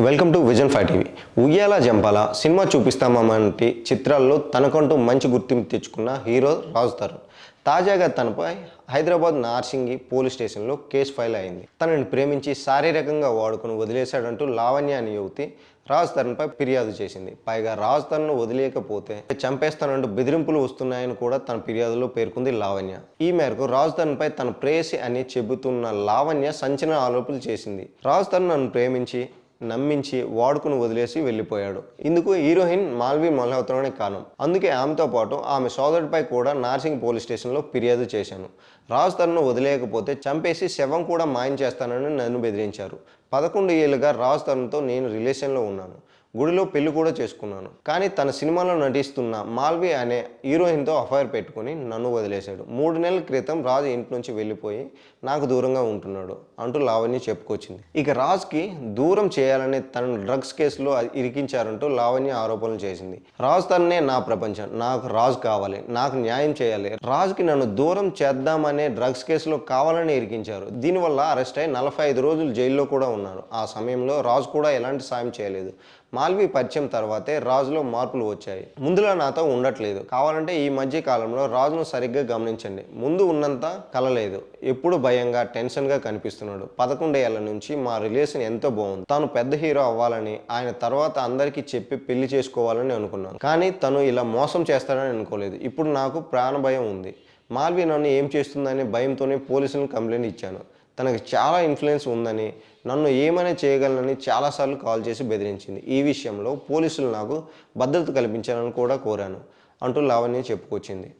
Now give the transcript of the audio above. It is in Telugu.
Welcome to Vision five TV. Uyyala Jampala cinema చూపిస్తామంటే చిత్రాల్లో తనకంటూ మంచి గుర్తింపు తెచ్చుకున్న హీరో రాజు తరుణ్. తాజాగా తనపై హైదరాబాద్ నార్సింగి పోలీస్ స్టేషన్లో కేసు ఫైల్ అయింది. తనని ప్రేమించి శారీరకంగా వాడుకుని వదిలేశాడంటూ లావణ్య అనే యువతి రాజ్ తరుణ్పై ఫిర్యాదు చేసింది. పైగా రాజ్ తరుణ్ వదిలేయకపోతే చంపేస్తానంటూ బెదిరింపులు వస్తున్నాయని కూడా తన ఫిర్యాదులో పేర్కొంది లావణ్య. ఈ మేరకు రాజ్ తరుణ్పై తన ప్రేయసి అని చెబుతున్న లావణ్య సంచలన ఆరోపణలు చేసింది. రాజ్ తరుణ్ నన్ను ప్రేమించి నమ్మించి వాడుకుని వదిలేసి వెళ్ళిపోయాడు. ఇందుకు హీరోయిన్ మాల్వి మల్హోత్రానే కారణం. అందుకే ఆమెతో పాటు ఆమె సోదరుడిపై కూడా నార్సింగ్ పోలీస్ స్టేషన్లో ఫిర్యాదు చేశాను. రాజ్ తనను వదిలేయకపోతే చంపేసి శవం కూడా మాయం చేస్తానని నన్ను బెదిరించారు. పదకొండు ఏళ్ళుగా రాజ్ తరుణ్తో నేను రిలేషన్లో ఉన్నాను. గుడిలో పెళ్ళి కూడా చేసుకున్నాను. కానీ తన సినిమాలో నటిస్తున్న మాల్వి అనే హీరోయిన్తో అఫైర్ పెట్టుకుని నన్ను వదిలేశాడు. మూడు నెలల క్రితం రాజు ఇంటి నుంచి వెళ్ళిపోయి నాకు దూరంగా ఉంటున్నాడు అంటూ లావణ్య చెప్పుకొచ్చింది. ఇక రాజ్కి దూరం చేయాలని తనను డ్రగ్స్ కేసులో ఇరికించారంటూ లావణ్య ఆరోపణలు చేసింది. రాజ్ తన్నే నా ప్రపంచం. నాకు రాజు కావాలి. నాకు న్యాయం చేయాలి. రాజుకి నన్ను దూరం చేద్దామనే డ్రగ్స్ కేసులో కావాలని ఇరికించారు. దీనివల్ల అరెస్ట్ అయి నలభై ఐదు రోజులు జైల్లో కూడా ఉన్నారు. ఆ సమయంలో రాజు కూడా ఎలాంటి సాయం చేయలేదు. మాల్వి పరిచయం తర్వాతే రాజులో మార్పులు వచ్చాయి. ముందులా నాతో ఉండట్లేదు. కావాలంటే ఈ మధ్య కాలంలో రాజును సరిగ్గా గమనించండి. ముందు ఉన్నంత కలలేదు. ఎప్పుడు భయంగా టెన్షన్గా కనిపిస్తున్నాడు. పదకొండేళ్ళ నుంచి మా రిలేషన్ ఎంతో బాగుంది. తాను పెద్ద హీరో అవ్వాలని ఆయన తర్వాత అందరికీ చెప్పి పెళ్ళి చేసుకోవాలని అనుకున్నాను. కానీ తను ఇలా మోసం చేస్తాడని అనుకోలేదు. ఇప్పుడు నాకు ప్రాణ భయం ఉంది. మాల్వి నన్ను ఏం చేస్తుందనే భయంతోనే పోలీసులను కంప్లైంట్ ఇచ్చాను. తనకు చాలా ఇన్ఫ్లుయెన్స్ ఉందని నన్ను ఏమైనా చేయగలనని చాలాసార్లు కాల్ చేసి బెదిరించింది. ఈ విషయంలో పోలీసులు నాకు భద్రత కల్పించాలని కూడా కోరాను అంటూ లావణ్య చెప్పుకొచ్చింది.